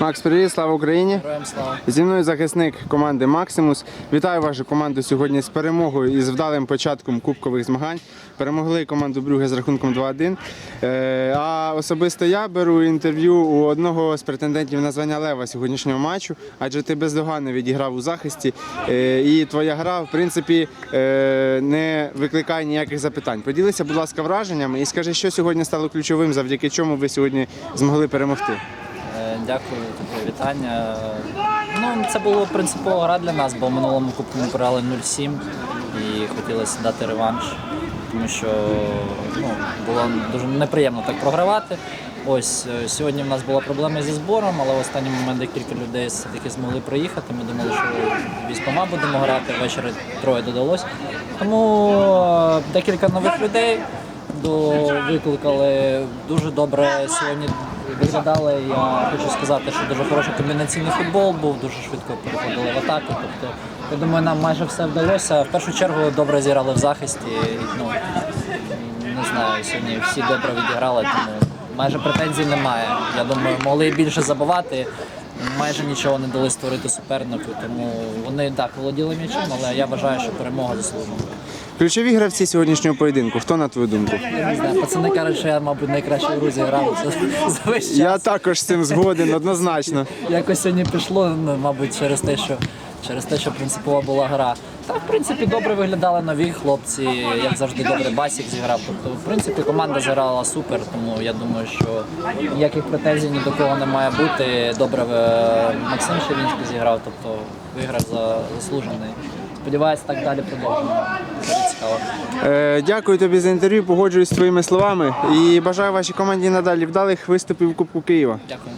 Макс, привіт, слава Україні! Героям слава. Зі мною захисник команди Максимус. Вітаю вашу команду сьогодні з перемогою і з вдалим початком кубкових змагань. Перемогли команду Брюге з рахунком 2-1. Е, А особисто я беру інтерв'ю у одного з претендентів на звання Лева сьогоднішнього матчу, адже ти бездоганно відіграв у захисті. Е, І твоя гра, в принципі, е, не викликає ніяких запитань. Поділися, будь ласка, враженнями і скажи, що сьогодні стало ключовим, завдяки чому ви сьогодні змогли перемогти. Дякую, таке вітання. Ну, це була принципова гра для нас, бо в минулому кубку ми програли 0-7 і хотілося дати реванш, тому що ну, було дуже неприємно так програвати. Ось е, сьогодні в нас була проблема зі збором, але в останній момент декілька людей все-таки змогли проїхати. Ми думали, що військома будемо грати, ввечері троє додалось. Тому е, декілька нових людей до викликали дуже добре сьогодні виглядали. Я хочу сказати, що дуже хороший комбінаційний футбол був, дуже швидко переходили в атаку. Тобто, я думаю, нам майже все вдалося. В першу чергу добре зіграли в захисті. Ну, не знаю, сьогодні всі добре відіграли, тому майже претензій немає. Я думаю, могли більше забивати. Майже нічого не дали створити супернику, тому вони так володіли м'ячем, але я вважаю, що перемога заслужена. Ключові гравці сьогоднішнього поєдинку. Хто на твою думку? Не знаю, пацани кажуть, що я, мабуть, найкращий в Грузі грав за, за весь час. Я також з цим згоден, однозначно. Якось сьогодні пішло, ну, мабуть, через те, що через те, що принципова була гра. Та в принципі добре виглядали нові хлопці, як завжди добре Басік зіграв. Тобто, в принципі, команда зіграла супер, тому я думаю, що ніяких претензій ні до кого не має бути. Добре е, Максим Шевінський зіграв, тобто виграв за заслужений. Сподіваюся, так далі продовжимо. Е, дякую тобі за інтерв'ю, погоджуюсь з твоїми словами і бажаю вашій команді надалі вдалих виступів у Кубку Києва. Дякую.